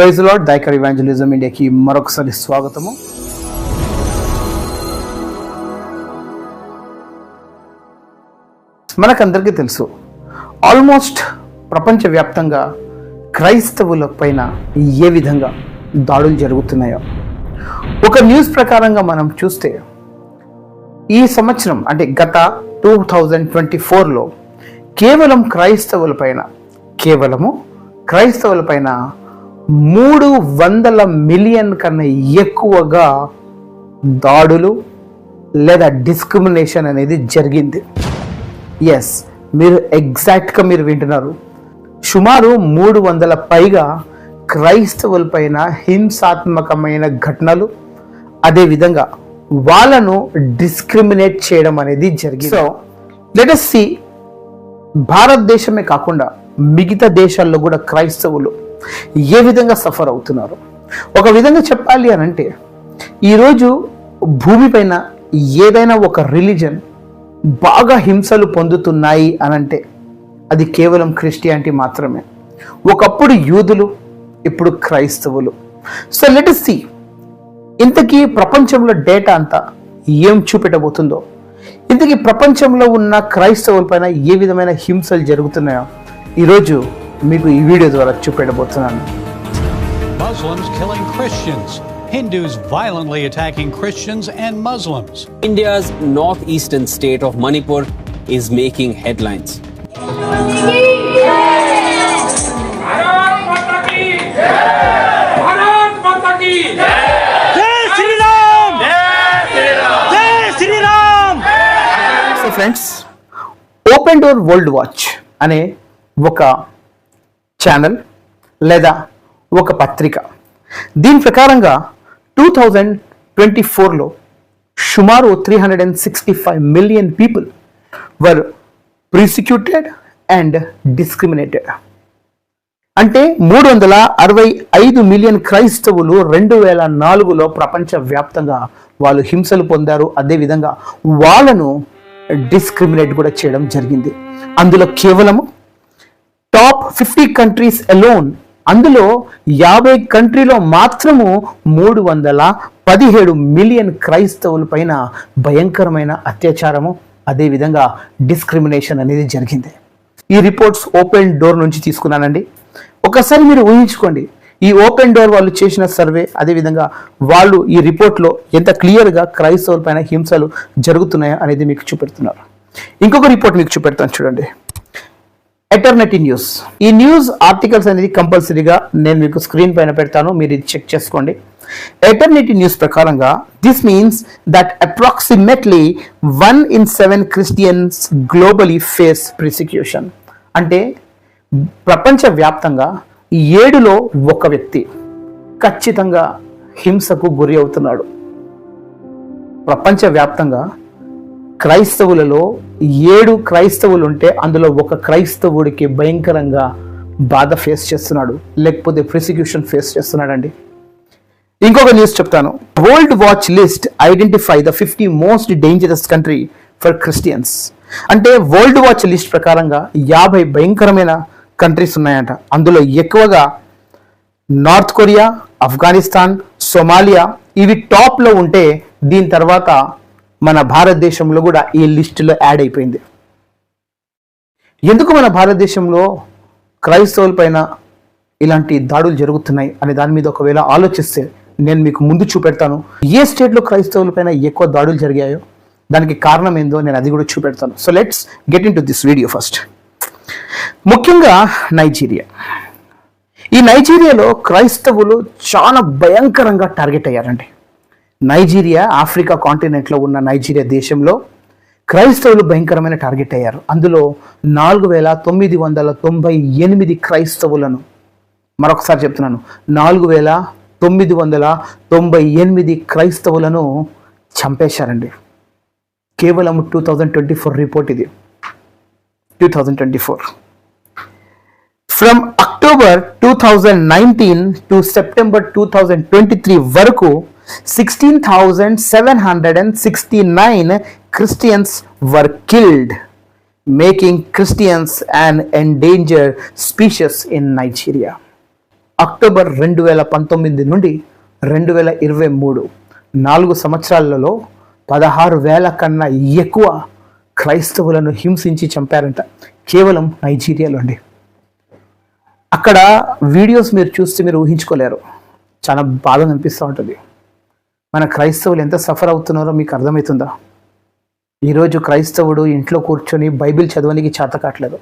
Praise lord దైకర్ evangelism ఇండియాకి మరొకసారి స్వాగతము. మనకందరికీ తెలుసు ఆల్మోస్ట్ ప్రపంచవ్యాప్తంగా క్రైస్తవుల పైన ఏ విధంగా దాడులు జరుగుతున్నాయో. ఒక న్యూస్ ప్రకారంగా మనం చూస్తే ఈ సంవత్సరం అంటే గత టూ థౌజండ్ ట్వంటీ ఫోర్లో కేవలం క్రైస్తవుల పైన కేవలము క్రైస్తవుల పైన మూడు వందల మిలియన్ కన్నా ఎక్కువగా దాడులు లేదా డిస్క్రిమినేషన్ అనేది జరిగింది. ఎస్ మీరు ఎగ్జాక్ట్గా మీరు వింటున్నారు. సుమారు మూడు వందల పైగా క్రైస్తవుల పైన హింసాత్మకమైన ఘటనలు అదేవిధంగా వాళ్ళను డిస్క్రిమినేట్ చేయడం అనేది జరిగింది. సో లెట్ సి భారతదేశమే కాకుండా మిగతా దేశాల్లో కూడా క్రైస్తవులు ఏ విధంగా సఫర్ అవుతున్నారు? ఒక విధంగా చెప్పాలి అని అంటే ఈరోజు భూమిపైన ఏదైనా ఒక రిలీజన్ బాగా హింసలు పొందుతున్నాయి అని అంటే అది కేవలం క్రిస్టియానిటీ మాత్రమే. ఒకప్పుడు యూదులు ఇప్పుడు క్రైస్తవులు. సో లెట్ సి ఇంతకీ ప్రపంచంలో డేటా అంతా ఏం చూపెట్టబోతుందో? ఇంతకీ ప్రపంచంలో ఉన్న క్రైస్తవుల పైన ఏ విధమైన హింసలు జరుగుతున్నాయో? ఈరోజు మీకు ఈ వీడియో ద్వారా చూపెట్టబోతున్నాను Muslims killing Christians. Hindus violently attacking Christians and Muslims. India's northeastern state of Manipur is making headlines. So friends open door world watch అనే ఒక ఛానల్ లేదా ఒక పత్రిక. దీని ప్రకారంగా టూ థౌజండ్ ట్వంటీ ఫోర్లో సుమారు three hundred and sixty five million people were persecuted and discriminated అంటే మూడు వందల అరవై ఐదు మిలియన్ క్రైస్తవులు రెండు వేల నాలుగులో ప్రపంచవ్యాప్తంగా వాళ్ళు హింసలు పొందారు. అదేవిధంగా వాళ్ళను డిస్క్రిమినేట్ కూడా చేయడం జరిగింది. అందులో కేవలము టాప్ ఫిఫ్టీ కంట్రీస్ అలోన్ అందులో యాభై కంట్రీలో మాత్రము మూడు వందల పదిహేడు మిలియన్ క్రైస్తవుల పైన భయంకరమైన అత్యాచారము అదేవిధంగా డిస్క్రిమినేషన్ అనేది జరిగింది. ఈ రిపోర్ట్స్ ఓపెన్ డోర్ నుంచి తీసుకున్నానండి. ఒకసారి మీరు ఊహించుకోండి. ఈ ఓపెన్ డోర్ వాళ్ళు చేసిన సర్వే అదేవిధంగా వాళ్ళు ఈ రిపోర్ట్లో ఎంత క్లియర్గా క్రైస్తవుల పైన హింసలు జరుగుతున్నాయో అనేది మీకు చూపెడుతున్నారు. ఇంకొక రిపోర్ట్ మీకు చూపెడతాను చూడండి. ఎటర్నిటీ న్యూస్ ఈ న్యూస్ ఆర్టికల్స్ అనేది కంపల్సరీగా నేను మీకు స్క్రీన్ పైన పెడతాను మీరు ఇది చెక్ చేసుకోండి. ఎటర్నిటీ న్యూస్ ప్రకారంగా this means that approximately one in seven Christians globally face persecution అంటే ప్రపంచ వ్యాప్తంగా ఏడులో ఒక వ్యక్తి ఖచ్చితంగా హింసకు గురి అవుతున్నాడు. ప్రపంచవ్యాప్తంగా క్రైస్తవులలో ఏడు క్రైస్తవులు ఉంటే అందులో ఒక క్రైస్తవుడికి భయంకరంగా బాధ ఫేస్ చేస్తున్నాడు లేకపోతే ప్రిసిక్యూషన్ ఫేస్ చేస్తున్నాడండి. ఇంకొక న్యూస్ చెప్తాను. World watch list identify the fifty most dangerous country for Christians అంటే వరల్డ్ వాచ్ లిస్ట్ ప్రకారంగా యాభై భయంకరమైన కంట్రీస్ ఉన్నాయంట. అందులో ఎక్కువగా నార్త్ కొరియా ఆఫ్ఘనిస్తాన్ సొమాలియా ఇవి టాప్లో ఉంటే దీని తర్వాత మన భారతదేశంలో కూడా ఈ లిస్టులో యాడ్ అయిపోయింది. ఎందుకు మన భారతదేశంలో క్రైస్తవుల పైన ఇలాంటి దాడులు జరుగుతున్నాయి అనే దాని మీద ఒకవేళ ఆలోచిస్తే నేను మీకు ముందు చూపెడతాను. ఏ స్టేట్లో క్రైస్తవుల పైన ఎక్కువ దాడులు జరిగాయో దానికి కారణం ఏందో నేను అది కూడా చూపెడతాను. So let's get into this video first ముఖ్యంగా నైజీరియా. ఈ నైజీరియాలో క్రైస్తవులు చాలా భయంకరంగా టార్గెట్ అయ్యారండి. నైజీరియా ఆఫ్రికా కాంటినెంట్లో ఉన్న నైజీరియా దేశంలో క్రైస్తవులు భయంకరమైన టార్గెట్ అయ్యారు. అందులో నాలుగు వేల తొమ్మిది వందల తొంభై ఎనిమిది క్రైస్తవులను మరొకసారి చెప్తున్నాను నాలుగు వేల తొమ్మిది వందల తొంభై ఎనిమిది క్రైస్తవులను చంపేశారండి. కేవలం two thousand twenty four report ఇది. Two thousand twenty four. From October two thousand nineteen to September two thousand twenty three వరకు sixteen thousand seven hundred and sixty nine Christians were killed making Christians and endanger species in Nigeria October రెండు వేల పంతొమ్మిది నుండి రెండు వేల ఇరవై మూడు నాలుగు సంవత్సరాలలో పదహారు వేల కన్నా ఎక్కువ క్రైస్తవులను హింసించి చంపారంట కేవలం నైజీరియాలో అండి అక్కడ వీడియోస్ మీరు చూస్తే మీరు ఊహించుకోలేరు. చాలా బాధ అనిపిస్తూ ఉంటుంది. మన క్రైస్తవులు ఎంత సఫర్ అవుతున్నారో మీకు అర్థమవుతుందా? ఈరోజు క్రైస్తవుడు ఇంట్లో కూర్చొని బైబిల్ చదవడానికి చేత కావట్లేదు.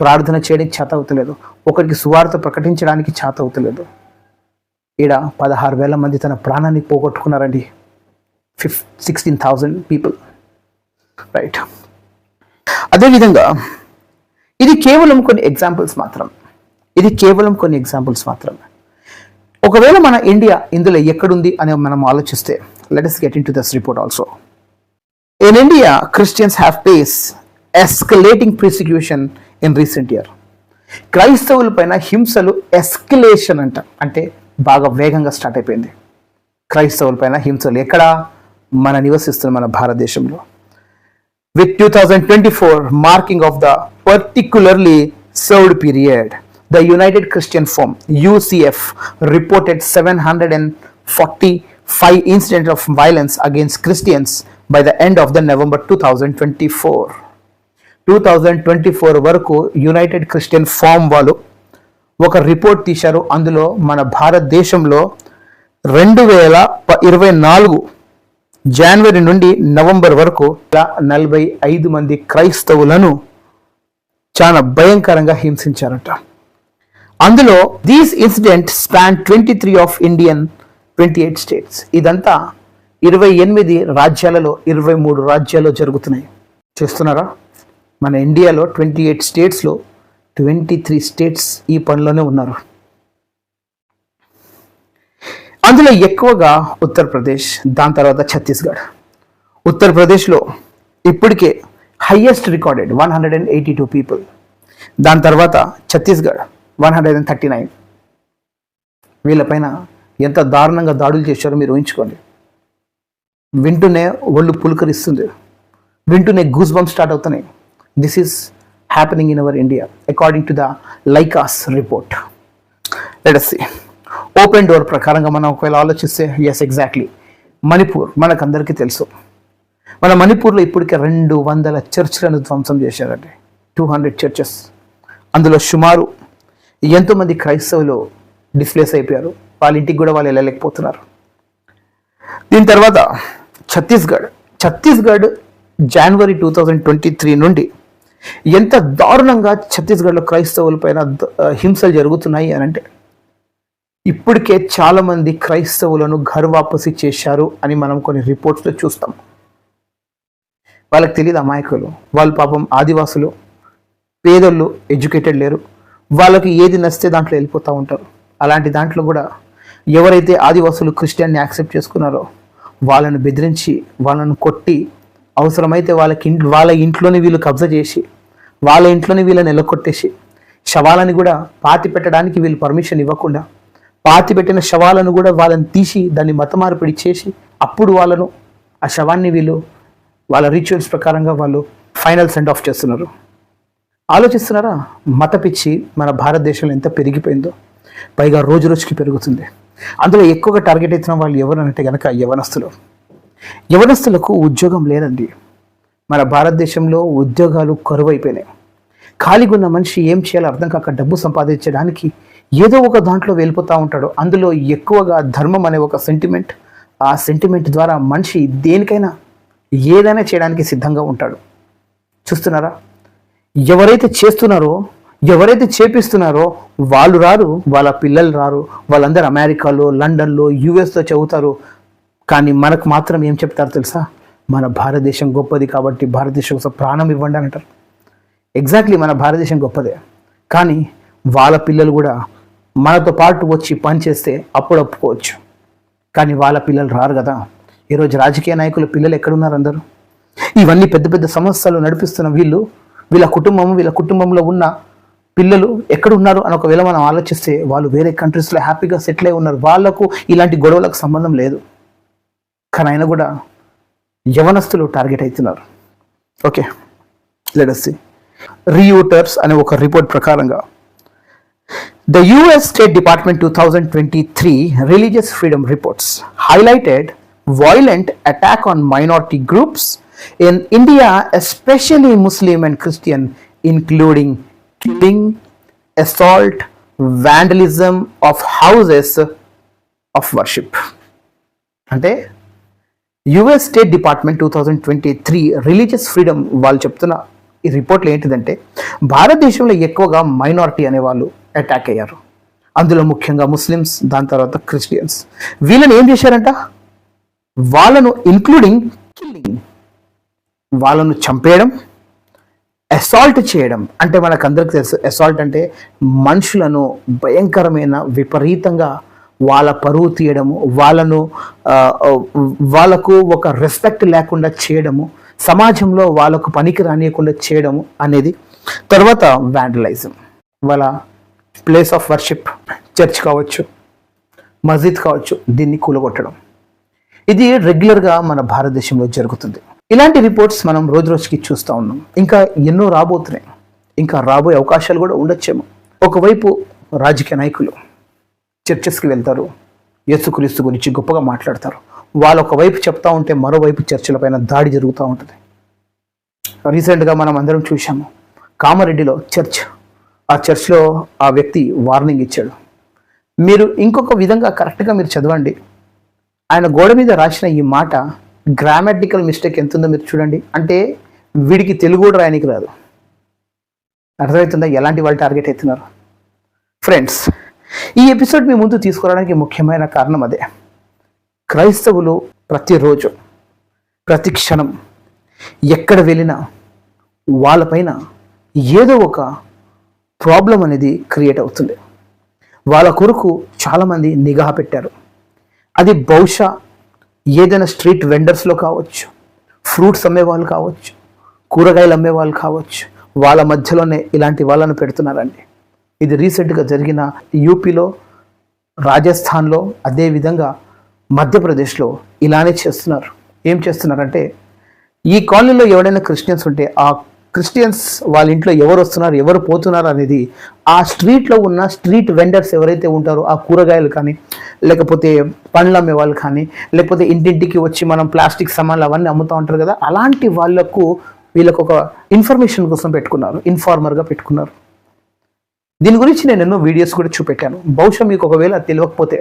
ప్రార్థన చేయడానికి చేత అవుతలేదు. ఒకరికి సువార్త ప్రకటించడానికి చేత అవుతలేదు. ఈడ పదహారు వేల మంది తన ప్రాణాన్ని పోగొట్టుకున్నారండి. Fif sixteen thousand people. Right. అదేవిధంగా ఇది కేవలం కొన్ని ఎగ్జాంపుల్స్ మాత్రం. ఇది కేవలం కొన్ని ఎగ్జాంపుల్స్ మాత్రమే ఒకవేళ మన ఇండియా ఇందులో ఎక్కడుంది అని మనం ఆలోచిస్తే let us get into this report also in India Christians have face escalating persecution in recent year క్రైస్తవుల పైన హింసలు ఎస్కలేషన్ అంట. అంటే బాగా వేగంగా స్టార్ట్ అయిపోయింది. క్రైస్తవుల పైన హింసలు ఎక్కడ? మన నివసిస్తున్న మన భారతదేశంలో. With two thousand twenty four marking of the particularly served period the united christian forum ucf reported 745 incidents of violence against christians by the end of the november 2024 2024 వరకు యునైటెడ్ క్రిస్టియన్ ఫామ్ వాళ్ళు ఒక report తీశారు అందులో మన భారతదేశంలో రెండు వేల ఇరవై నాలుగు జనవరి నుండి నవంబర్ వరకు ఇలా నలభై ఐదు మంది క్రైస్తవులను చాలా భయంకరంగా హింసించారట అందులో these incident span twenty three of Indian twenty eight states ఇదంతా ఇరవై ఎనిమిది రాజ్యాలలో ఇరవై మూడు రాజ్యాల్లో జరుగుతున్నాయి. చూస్తున్నారా? మన ఇండియాలో ట్వంటీ ఎయిట్ స్టేట్స్లో ట్వంటీ త్రీ స్టేట్స్ ఈ పనిలోనే ఉన్నారు. అందులో ఎక్కువగా ఉత్తరప్రదేశ్ దాని తర్వాత ఛత్తీస్గఢ్. ఉత్తరప్రదేశ్లో ఇప్పటికే highest recorded one hundred and eighty two people దాని తర్వాత Chhattisgarh one hundred and thirty nine. వీళ్ళపైన ఎంత దారుణంగా దాడులు చేశారో మీరు ఊహించుకోండి. వింటూనే ఒళ్ళు పులకరిస్తుంది. వింటూనే గూస్ బంప్ స్టార్ట్ అవుతున్నాయి this is happening in our India according to the లైకాస్ report let us open door ప్రకారంగా మనం ఒకవేళ ఆలోచిస్తే ఎస్ ఎగ్జాక్ట్లీ మణిపూర్ మనకందరికీ తెలుసు. మన మణిపూర్లో ఇప్పటికే రెండు వందల చర్చ్లను ధ్వంసం చేశారండి. టూ హండ్రెడ్ చర్చెస్ అందులో సుమారు ఎంతోమంది క్రైస్తవులు డిస్ప్లేస్ అయిపోయారు. వాళ్ళ ఇంటికి కూడా వాళ్ళు వెళ్ళలేకపోతున్నారు. దీని తర్వాత ఛత్తీస్గఢ్. ఛత్తీస్గఢ్ జనవరి టూ థౌజండ్ ట్వంటీ త్రీ నుండి ఎంత దారుణంగా ఛత్తీస్గఢ్లో క్రైస్తవుల పైన హింసలు జరుగుతున్నాయి అని అంటే ఇప్పటికే చాలామంది క్రైస్తవులను ఘర్వాపసి చేశారు అని మనం కొన్ని రిపోర్ట్స్లో చూస్తాం. వాళ్ళకి తెలియదు అమాయకులు. వాళ్ళు పాపం ఆదివాసులు. పేదోళ్ళు ఎడ్యుకేటెడ్ లేరు. వాళ్ళకి ఏది నచ్చితే దాంట్లో వెళ్ళిపోతూ ఉంటారు. అలాంటి దాంట్లో కూడా ఎవరైతే ఆదివాసులు క్రిస్టియన్ని యాక్సెప్ట్ చేసుకున్నారో వాళ్ళను బెదిరించి వాళ్ళను కొట్టి అవసరమైతే వాళ్ళకి ఇంట్లో వాళ్ళ ఇంట్లోని వీళ్ళు కబ్జా చేసి వాళ్ళ ఇంట్లోని వీళ్ళని నిలకొట్టేసి శవాలని కూడా పాతి పెట్టడానికి వీళ్ళు పర్మిషన్ ఇవ్వకుండా పాతి పెట్టిన శవాలను కూడా వాళ్ళని తీసి దాన్ని మతమార్పిడి చేసి అప్పుడు వాళ్ళను ఆ శవాన్ని వీళ్ళు వాళ్ళ రిచువల్స్ ప్రకారంగా వాళ్ళు ఫైనల్ సెండ్ ఆఫ్ చేస్తున్నారు. ఆలోచిస్తున్నారా? మత పిచ్చి మన భారతదేశంలో ఎంత పెరిగిపోయిందో? పైగా రోజు రోజుకి పెరుగుతుంది. అందులో ఎక్కువగా టార్గెట్ అవుతున్న వాళ్ళు ఎవరు అంటే కనుక యవనస్తులు. యవనస్తులకు ఉద్యోగం లేదండి. మన భారతదేశంలో ఉద్యోగాలు కరువైపోయినాయి. ఖాళీగా ఉన్న మనిషి ఏం చేయాలో అర్థం కాక డబ్బు సంపాదించడానికి ఏదో ఒక దాంట్లో వెళ్ళిపోతూ ఉంటాడు. అందులో ఎక్కువగా ధర్మం అనే ఒక సెంటిమెంట్ ఆ సెంటిమెంట్ ద్వారా మనిషి దేనికైనా ఏదైనా చేయడానికి సిద్ధంగా ఉంటాడు. చూస్తున్నారా? ఎవరైతే చేస్తున్నారో ఎవరైతే చేపిస్తున్నారో వాళ్ళు రారు వాళ్ళ పిల్లలు రారు వాళ్ళందరూ అమెరికాలో లండన్లో యూఎస్లో చదువుతారు. కానీ మనకు మాత్రం ఏం చెప్తారు తెలుసా? మన భారతదేశం గొప్పది కాబట్టి భారతదేశం కోసం ప్రాణం ఇవ్వండి అని అంటారు. ఎగ్జాక్ట్లీ మన భారతదేశం గొప్పదే. కానీ వాళ్ళ పిల్లలు కూడా మనతో పాటు వచ్చి పని చేస్తే అప్పుడు ఒప్పుకోవచ్చు. కానీ వాళ్ళ పిల్లలు రారు కదా. ఈరోజు రాజకీయ నాయకుల పిల్లలు ఎక్కడున్నారు అందరూ? ఇవన్నీ పెద్ద పెద్ద సమస్యలు నడిపిస్తున్న వీళ్ళు వీళ్ళ కుటుంబం వీళ్ళ కుటుంబంలో ఉన్న పిల్లలు ఎక్కడ ఉన్నారు అని ఒకవేళ మనం ఆలోచిస్తే వాళ్ళు వేరే కంట్రీస్లో హ్యాపీగా సెటిల్ అయి ఉన్నారు. వాళ్ళకు ఇలాంటి గొడవలకు సంబంధం లేదు. కానీ ఆయన కూడా యవనస్తులు టార్గెట్ అవుతున్నారు. ఓకే లెడస్ రీయూటర్స్ అనే ఒక రిపోర్ట్ ప్రకారంగా The US State Department 2023 Religious Freedom Reports highlighted violent attack on minority groups in India, especially Muslim and Christian, including killing, assault, vandalism of houses of worship. అంటే US state department two thousand twenty three religious freedom వాళ్ళు చెప్తున్న ఈ రిపోర్ట్లు ఏంటిదంటే భారతదేశంలో ఎక్కువగా minority అనే వాళ్ళు అటాక్ అయ్యారు. అందులో ముఖ్యంగా ముస్లిమ్స్ దాని తర్వాత క్రిస్టియన్స్ వీళ్ళని ఏం చేశారంట? వాళ్ళను ఇంక్లూడింగ్ కిల్లింగ్ వాళ్ళను చంపేయడం అసాల్ట్ చేయడం. అంటే మనకు అందరికి తెలుసు అసాల్ట్ అంటే మనుషులను భయంకరమైన విపరీతంగా వాళ్ళ పరువు తీయడము వాళ్ళను వాళ్ళకు ఒక రెస్పెక్ట్ లేకుండా చేయడము సమాజంలో వాళ్ళకు పనికి రానియకుండా చేయడము అనేది. తర్వాత వ్యాండలైజం వాళ్ళ ప్లేస్ ఆఫ్ వర్షిప్ చర్చ్ కావచ్చు మస్జిద్ కావచ్చు దీన్ని కూలగొట్టడం. ఇది రెగ్యులర్గా మన భారతదేశంలో జరుగుతుంది. ఇలాంటి రిపోర్ట్స్ మనం రోజు రోజుకి చూస్తూ ఉన్నాం. ఇంకా ఎన్నో రాబోతున్నాయి. ఇంకా రాబోయే అవకాశాలు కూడా ఉండొచ్చేమో. ఒకవైపు రాజకీయ నాయకులు చర్చెస్కి వెళ్తారు. యేసుక్రీస్తు గురించి గొప్పగా మాట్లాడతారు. వాళ్ళు ఒకవైపు చెప్తా ఉంటే మరోవైపు చర్చలపైన దాడి జరుగుతూ ఉంటుంది. రీసెంట్గా మనం అందరం చూసాము కామారెడ్డిలో చర్చ్. ఆ చర్చ్లో ఆ వ్యక్తి వార్నింగ్ ఇచ్చాడు. మీరు ఇంకొక విధంగా కరెక్ట్గా మీరు చదవండి. ఆయన గోడ మీద రాసిన ఈ మాట గ్రామాటికల్ మిస్టేక్ ఎంత ఉందో మీరు చూడండి. అంటే వీడికి తెలుగు కూడా రాయనికి రాదు. అర్థమవుతుందా? ఎలాంటి వాళ్ళు టార్గెట్ అవుతున్నారు ఫ్రెండ్స్ ఈ ఎపిసోడ్ మీ ముందు తీసుకురావడానికి ముఖ్యమైన కారణం అదే. క్రైస్తవులు ప్రతిరోజు ప్రతి క్షణం ఎక్కడ వెళ్ళినా వాళ్ళపైన ఏదో ఒక ప్రాబ్లం అనేది క్రియేట్ అవుతుంది. వాళ్ళ కొరకు చాలామంది నిఘా పెట్టారు. అది బహుశా ఏదైనా స్ట్రీట్ వెండర్స్లో కావచ్చు ఫ్రూట్స్ అమ్మే వాళ్ళు కావచ్చు కూరగాయలు అమ్మే వాళ్ళు కావచ్చు వాళ్ళ మధ్యలోనే ఇలాంటి వాళ్ళను పెడుతున్నారండి. ఇది రీసెంట్గా జరిగిన యూపీలో రాజస్థాన్లో అదేవిధంగా మధ్యప్రదేశ్లో ఇలానే చేస్తున్నారు. ఏం చేస్తున్నారంటే ఈ కాలనీలో ఎవడైనా క్రిస్టియన్స్ ఉంటే ఆ క్రిస్టియన్స్ వాళ్ళ ఇంట్లో ఎవరు వస్తున్నారు ఎవరు పోతున్నారు అనేది ఆ స్ట్రీట్లో ఉన్న స్ట్రీట్ వెండర్స్ ఎవరైతే ఉంటారో ఆ కూరగాయలు కానీ లేకపోతే పండ్లు అమ్మే వాళ్ళు కానీ లేకపోతే ఇంటింటికి వచ్చి మనం ప్లాస్టిక్ సామాన్లు అవన్నీ అమ్ముతూ ఉంటారు కదా అలాంటి వాళ్ళకు వీళ్ళకు ఒక ఇన్ఫర్మేషన్ కోసం పెట్టుకున్నారు ఇన్ఫార్మర్గా పెట్టుకున్నారు. దీని గురించి నేను ఎన్నో వీడియోస్ కూడా చూపెట్టాను. బహుశా మీకు ఒకవేళ తెలియకపోతే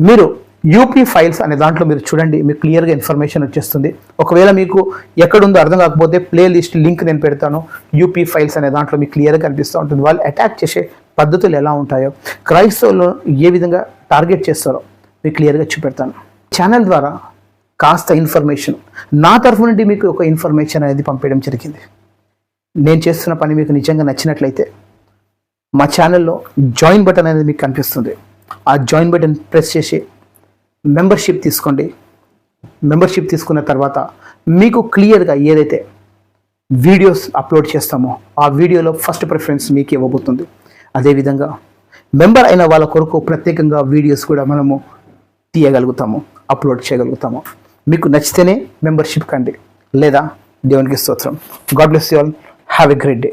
మీరు యూపీ ఫైల్స్ అనే దాంట్లో మీరు చూడండి మీకు క్లియర్గా ఇన్ఫర్మేషన్ వచ్చేస్తుంది. ఒకవేళ మీకు ఎక్కడుందో అర్థం కాకపోతే ప్లే లిస్ట్ లింక్ నేను పెడతాను యూపీ ఫైల్స్ అనే దాంట్లో మీకు క్లియర్గా కనిపిస్తూ ఉంటుంది. వాళ్ళు అటాక్ చేసే పద్ధతులు ఎలా ఉంటాయో క్రైస్తవులు ఏ విధంగా టార్గెట్ చేస్తారో మీకు క్లియర్గా చూపెడతాను. ఛానల్ ద్వారా కాస్త ఇన్ఫర్మేషన్. నా తరఫు నుండి మీకు ఒక ఇన్ఫర్మేషన్ అనేది పంపించడం జరిగింది. నేను చేస్తున్న పని మీకు నిజంగా నచ్చినట్లయితే మా ఛానల్లో జాయిన్ బటన్ అనేది మీకు కనిపిస్తుంది. ఆ జాయిన్ బటన్ ప్రెస్ చేసి మెంబర్షిప్ తీసుకోండి. మెంబర్షిప్ తీసుకున్న తర్వాత మీకు క్లియర్గా ఏదైతే వీడియోస్ అప్లోడ్ చేస్తామో ఆ వీడియోలో ఫస్ట్ ప్రిఫరెన్స్ మీకు ఇవ్వబోతుంది. అదేవిధంగా మెంబర్ అయిన వాళ్ళ కొరకు ప్రత్యేకంగా వీడియోస్ కూడా మనము తీయగలుగుతాము అప్లోడ్ చేయగలుగుతాము. మీకు నచ్చితేనే మెంబర్షిప్ కండి లేదా దేవునికి స్తోత్రం. God bless you all. Have a great day.